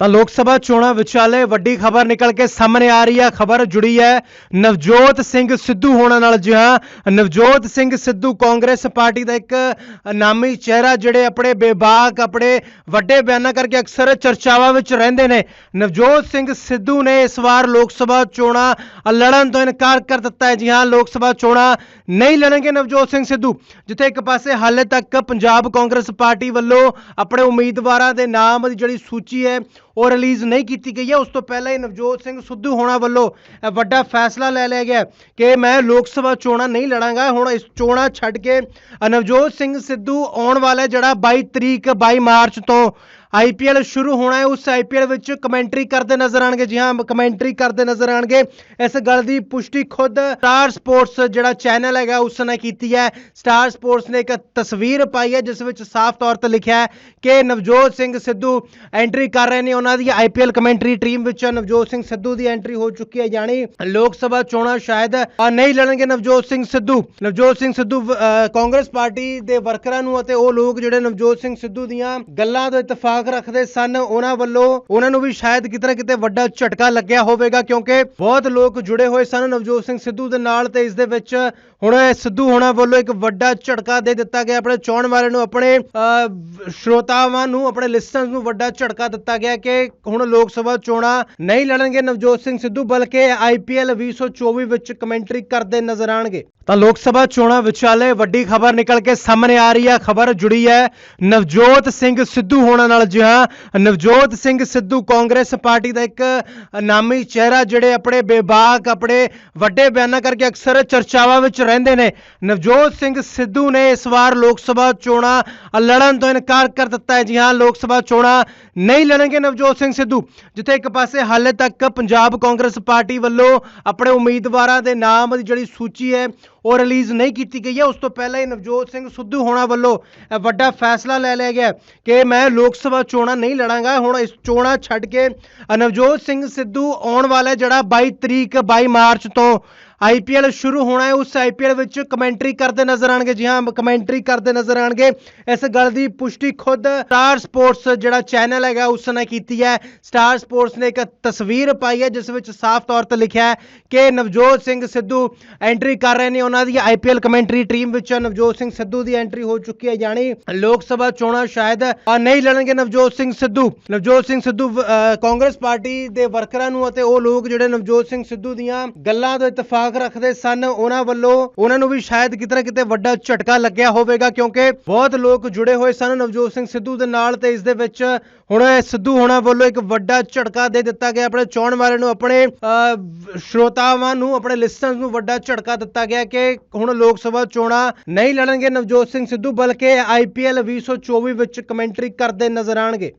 ਤਾਂ ਲੋਕ ਸਭਾ ਚੋਣਾਂ ਵਿਚਾਲੇ ਵੱਡੀ ਖਬਰ ਨਿਕਲ ਕੇ ਸਾਹਮਣੇ ਆ ਰਹੀ ਹੈ ਖਬਰ ਜੁੜੀ ਹੈ। ਨਵਜੋਤ ਸਿੰਘ ਸਿੱਧੂ ਹੋਣਾ ਨਾਲ ਜੀ ਹਾਂ। ਨਵਜੋਤ ਸਿੰਘ ਸਿੱਧੂ ਕਾਂਗਰਸ ਪਾਰਟੀ ਦਾ ਇੱਕ ਨਾਮੀ ਚਿਹਰਾ ਜਿਹੜੇ ਆਪਣੇ ਬੇਬਾਕ, ਆਪਣੇ ਵੱਡੇ ਬਿਆਨਾਂ ਕਰਕੇ ਅਕਸਰ ਚਰਚਾਵਾਂ ਵਿੱਚ ਰਹਿੰਦੇ ਨੇ। ਨਵਜੋਤ ਸਿੰਘ ਸਿੱਧੂ ਨੇ ਇਸ ਵਾਰ ਲੋਕ ਸਭਾ ਚੋਣਾਂ ਲੜਨ ਤੋਂ ਇਨਕਾਰ ਕਰ ਦਿੱਤਾ ਹੈ। ਜੀ ਹਾਂ, ਲੋਕ ਸਭਾ ਚੋਣਾਂ ਨਹੀਂ ਲੜਨਗੇ ਨਵਜੋਤ ਸਿੰਘ ਸਿੱਧੂ, ਜਿੱਥੇ ਇੱਕ ਪਾਸੇ ਹਾਲੇ ਤੱਕ ਪੰਜਾਬ ਕਾਂਗਰਸ ਪਾਰਟੀ ਵੱਲੋਂ ਆਪਣੇ ਉਮੀਦਵਾਰਾਂ ਦੇ ਨਾਮ ਦੀ ਜਿਹੜੀ ਸੂਚੀ ਹੈ ਉਹ ਰਿਲੀਜ਼ ਨਹੀਂ ਕੀਤੀ ਗਈ ਹੈ। ਉਸ ਤੋਂ ਪਹਿਲਾਂ ਹੀ ਨਵਜੋਤ ਸਿੰਘ ਸਿੱਧੂ ਹੋਣਾ ਵੱਲੋਂ ਵੱਡਾ ਫੈਸਲਾ ਲੈ ਲਿਆ ਗਿਆ ਕਿ ਮੈਂ ਲੋਕ ਸਭਾ ਚੋਣਾਂ ਨਹੀਂ ਲੜਾਂਗਾ। ਹੁਣ ਇਸ ਚੋਣਾਂ ਛੱਡ ਕੇ ਨਵਜੋਤ ਸਿੰਘ ਸਿੱਧੂ ਆਉਣ ਵਾਲਾ ਜਿਹੜਾ 22 ਤਰੀਕ 22 ਮਾਰਚ ਤੋਂ ਆਈਪੀਐਲ ਸ਼ੁਰੂ ਹੋਣਾ ਹੈ, ਉਸ ਆਈਪੀਐਲ ਵਿੱਚ ਕਮੈਂਟਰੀ ਕਰਦੇ ਨਜ਼ਰ ਆਣਗੇ। ਜੀ ਹਾਂ, ਕਮੈਂਟਰੀ ਕਰਦੇ ਨਜ਼ਰ ਆਣਗੇ। ਇਸ ਗੱਲ ਦੀ ਪੁਸ਼ਟੀ ਖੁਦ ਸਟਾਰ ਸਪੋਰਟਸ ਜਿਹੜਾ ਚੈਨਲ ਹੈਗਾ, ਉਸ ਨੇ ਕੀਤੀ ਹੈ। ਸਟਾਰ ਸਪੋਰਟਸ ਨੇ ਇੱਕ ਤਸਵੀਰ ਪਾਈ ਹੈ, ਜਿਸ ਵਿੱਚ ਸਾਫ਼ ਤੌਰ ਤੇ ਲਿਖਿਆ ਹੈ ਕਿ ਨਵਜੋਤ ਸਿੰਘ ਸਿੱਧੂ ਐਂਟਰੀ ਕਰ ਰਹੇ ਨੇ। ਉਹਨਾਂ ਦੀ ਆਈਪੀਐਲ ਕਮੈਂਟਰੀ ਟੀਮ ਵਿੱਚ ਨਵਜੋਤ ਸਿੰਘ ਸਿੱਧੂ ਦੀ ਐਂਟਰੀ ਹੋ ਚੁੱਕੀ ਹੈ, ਯਾਨੀ ਲੋਕ ਸਭਾ ਚੋਣਾਂ ਸ਼ਾਇਦ ਨਹੀਂ ਲੜਨਗੇ ਨਵਜੋਤ ਸਿੰਘ ਸਿੱਧੂ। ਨਵਜੋਤ ਸਿੰਘ ਸਿੱਧੂ ਕਾਂਗਰਸ ਪਾਰਟੀ ਦੇ ਵਰਕਰਾਂ ਨੂੰ ਅਤੇ ਉਹ ਲੋਕ ਜਿਹੜੇ ਨਵਜੋਤ ਸਿੰਘ ਸਿੱਧੂ ਦੀਆਂ ਗੱਲਾਂ ਤੋਂ ਇਤਫਾਕ ਰੱਖਦੇ ਸਨ ਉਹਨਾਂ ਵੱਲੋਂ। ਉਹਨਾਂ ਨੂੰ ਵੀ ਸ਼ਾਇਦ ਕਿਤੇ ਨਾ ਕਿਤੇ ਵੱਡਾ ਝਟਕਾ ਲੱਗਿਆ ਹੋਵੇਗਾ ਕਿਉਂਕਿ ਬਹੁਤ ਲੋਕ ਜੁੜੇ ਹੋਏ ਸਨ ਨਵਜੋਤ ਸਿੰਘ ਸਿੱਧੂ ਦੇ ਨਾਲ ਤੇ ਇਸ ਦੇ ਵਿੱਚ ਹੁਣ ਸਿੱਧੂ ਹੋਣਾ ਵੱਲੋਂ ਇੱਕ ਵੱਡਾ ਝਟਕਾ ਦੇ ਦਿੱਤਾ ਗਿਆ। ਆਪਣੇ ਚਾਹਣ ਵਾਲੇ ਨੂੰ ਆਪਣੇ ਅ, ਸ਼ਰੋਤਾਵਾਂ ਨੂੰ ਆਪਣੇ ਲਿਸਨਰਸ ਨੂੰ ਵੱਡਾ ਝਟਕਾ ਦਿੱਤਾ ਗਿਆ ਕਿ ਹੁਣ ਲੋਕ ਸਭਾ ਚੋਣਾਂ ਨਹੀਂ ਲੜਨਗੇ ਨਵਜੋਤ ਸਿੰਘ ਸਿੱਧੂ ਬਲਕਿ ਆਈਪੀਐਲ 2024 ਵਿੱਚ ਕਮੈਂਟਰੀ ਕਰਦੇ ਨਜ਼ਰ ਆਣਗੇ ਤਾਂ ਲੋਕ ਸਭਾ ਚੋਣਾਂ ਵਿਚਾਲੇ ਵੱਡੀ ਖਬਰ ਨਿਕਲ ਕੇ ਸਾਹਮਣੇ ਆ ਰਹੀ ਹੈ ਖਬਰ ਜੁੜੀ ਹੈ ਨਵਜੋਤ ਸਿੰਘ ਸਿੱਧੂ ਹੋਣਾ ਨਾਲ। ਜੀ ਹਾਂ, ਨਵਜੋਤ ਸਿੰਘ ਸਿੱਧੂ ਕਾਂਗਰਸ ਪਾਰਟੀ ਦਾ ਇੱਕ ਨਾਮੀ ਚਿਹਰਾ ਜਿਹੜੇ ਆਪਣੇ ਬੇਬਾਕ, ਆਪਣੇ ਵੱਡੇ ਬਿਆਨਾਂ ਕਰਕੇ ਅਕਸਰ ਚਰਚਾਵਾਂ ਵਿੱਚ ਰਹਿੰਦੇ ਨੇ। ਨਵਜੋਤ ਸਿੰਘ ਸਿੱਧੂ ਨੇ ਇਸ ਵਾਰ ਲੋਕ ਸਭਾ ਚੋਣਾਂ ਲੜਨ ਤੋਂ ਇਨਕਾਰ ਕਰ ਦਿੱਤਾ ਹੈ। ਜੀ ਹਾਂ, ਲੋਕ ਸਭਾ ਚੋਣਾਂ ਨਹੀਂ ਲੜਨਗੇ ਨਵਜੋਤ ਸਿੰਘ ਸਿੱਧੂ, ਜਿੱਥੇ ਇੱਕ ਪਾਸੇ ਹਾਲੇ ਤੱਕ ਪੰਜਾਬ ਕਾਂਗਰਸ ਪਾਰਟੀ ਵੱਲੋਂ ਆਪਣੇ ਉਮੀਦਵਾਰਾਂ ਦੇ ਨਾਮ ਦੀ ਜਿਹੜੀ ਸੂਚੀ ਹੈ ਉਹ ਰਿਲੀਜ਼ ਨਹੀਂ ਕੀਤੀ ਗਈ ਹੈ। ਉਸ ਤੋਂ ਪਹਿਲਾਂ ਹੀ ਨਵਜੋਤ ਸਿੰਘ ਸਿੱਧੂ ਹੋਣਾ ਵੱਲੋਂ ਵੱਡਾ ਫੈਸਲਾ ਲੈ ਲਿਆ ਗਿਆ ਕਿ ਮੈਂ ਲੋਕ ਸਭਾ ਚੋਣਾਂ ਨਹੀਂ ਲੜਾਂਗਾ। ਹੁਣ ਇਸ ਚੋਣਾਂ ਛੱਡ ਕੇ ਨਵਜੋਤ ਸਿੰਘ ਸਿੱਧੂ ਆਉਣ ਵਾਲਾ ਜਿਹੜਾ 22 ਤਰੀਕ 22 ਮਾਰਚ ਤੋਂ ਆਈਪੀਐਲ ਸ਼ੁਰੂ ਹੋਣਾ ਹੈ, ਉਸ ਆਈਪੀਐਲ ਵਿੱਚ ਕਮੈਂਟਰੀ ਕਰਦੇ ਨਜ਼ਰ ਆਣਗੇ। ਜੀ ਹਾਂ, ਕਮੈਂਟਰੀ ਕਰਦੇ ਨਜ਼ਰ ਆਣਗੇ। ਇਸ ਗੱਲ ਦੀ ਪੁਸ਼ਟੀ ਖੁਦ ਸਟਾਰ ਸਪੋਰਟਸ ਜਿਹੜਾ ਚੈਨਲ ਹੈਗਾ, ਉਸ ਨੇ ਕੀਤੀ ਹੈ। ਸਟਾਰ ਸਪੋਰਟਸ ਨੇ ਇੱਕ ਤਸਵੀਰ ਪਾਈ ਹੈ, ਜਿਸ ਵਿੱਚ ਸਾਫ਼ ਤੌਰ ਤੇ ਲਿਖਿਆ ਹੈ ਕਿ ਨਵਜੋਤ ਸਿੰਘ ਸਿੱਧੂ ਐਂਟਰੀ ਕਰ ਰਹੇ ਨੇ। ਉਹਨਾਂ ਦੀ ਆਈਪੀਐਲ ਕਮੈਂਟਰੀ ਟੀਮ ਵਿੱਚ ਨਵਜੋਤ ਸਿੰਘ ਸਿੱਧੂ ਦੀ ਐਂਟਰੀ ਹੋ ਚੁੱਕੀ ਹੈ, ਯਾਨੀ ਲੋਕ ਸਭਾ ਚੋਣਾਂ ਸ਼ਾਇਦ ਨਹੀਂ ਲੜਨਗੇ ਨਵਜੋਤ ਸਿੰਘ ਸਿੱਧੂ। ਨਵਜੋਤ ਸਿੰਘ ਸਿੱਧੂ ਕਾਂਗਰਸ ਪਾਰਟੀ ਦੇ ਵਰਕਰਾਂ ਨੂੰ ਅਤੇ ਉਹ ਲੋਕ ਜਿਹੜੇ ਨਵਜੋਤ ਸਿੰਘ ਸਿੱਧੂ ਦੀਆਂ ਗੱਲਾਂ ਤੋਂ ਇਤਫਾਕ ਰੱਖਦੇ ਸਨ। ਉਹਨਾਂ ਵੱਲੋਂ ਉਹਨਾਂ ਨੂੰ ਵੀ ਸ਼ਾਇਦ ਕਿਤੇ ਕਿਤੇ ਵੱਡਾ ਝਟਕਾ ਲੱਗਿਆ ਹੋਵੇਗਾ ਕਿਉਂਕਿ ਬਹੁਤ ਲੋਕ ਜੁੜੇ ਹੋਏ ਸਨ ਨਵਜੋਤ ਸਿੰਘ ਸਿੱਧੂ ਦੇ ਨਾਲ ਤੇ ਇਸ ਦੇ ਵਿੱਚ ਹੁਣ ਸਿੱਧੂ ਹੋਣਾ ਵੱਲੋਂ ਇੱਕ ਵੱਡਾ ਝਟਕਾ ਦੇ ਦਿੱਤਾ ਗਿਆ। ਆਪਣੇ ਚਾਹਣ ਵਾਲੇ ਨੂੰ ਆਪਣੇ ਅ, ਸ਼ਰੋਤਾਵਾਂ ਨੂੰ ਆਪਣੇ ਲਿਸਨਰਸ ਨੂੰ ਵੱਡਾ ਝਟਕਾ ਦਿੱਤਾ ਗਿਆ ਕਿ ਹੁਣ ਲੋਕ ਸਭਾ ਚੋਣਾਂ ਨਹੀਂ ਲੜਨਗੇ ਨਵਜੋਤ ਸਿੰਘ ਸਿੱਧੂ ਬਲਕਿ ਆਈਪੀਐਲ 2024 ਵਿੱਚ ਕਮੈਂਟਰੀ ਕਰਦੇ ਨਜ਼ਰ ਆਣਗੇ